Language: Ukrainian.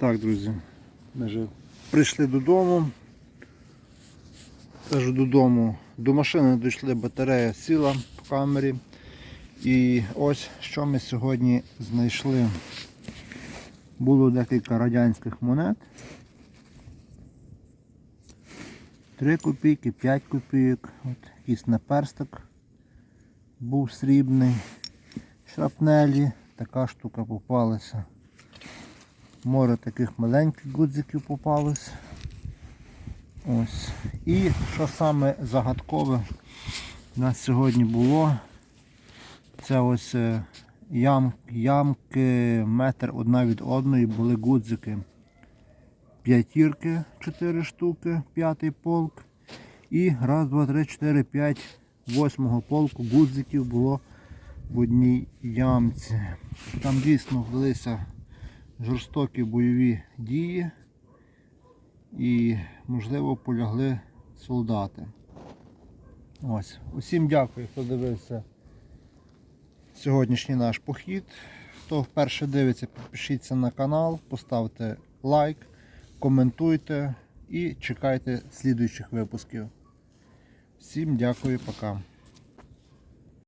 Так, друзі, ми вже прийшли додому. Кажу додому. До машини дійшли, батарея сіла в камері. І ось що ми сьогодні знайшли. Було декілька радянських монет. 3 копійки, 5 копійок. От якийсь наперсток був срібний. Шрапнелі, така штука попалася. Море таких маленьких гудзиків попалось. Ось. І що саме загадкове у нас сьогодні було, це ось е, ям, ямки метр одна від одної були гудзики. П'ятірки, 4 штуки, п'ятий полк. І раз, два, три, чотири, п'ять, восьмого полку гудзиків було в одній ямці. Там дійсно велися жорстокі бойові дії і, можливо, полягли солдати. Ось. Усім дякую, хто дивився сьогоднішній наш похід. Хто вперше дивиться, підпишіться на канал, поставте лайк, коментуйте і чекайте слідуючих випусків. Всім дякую, пока.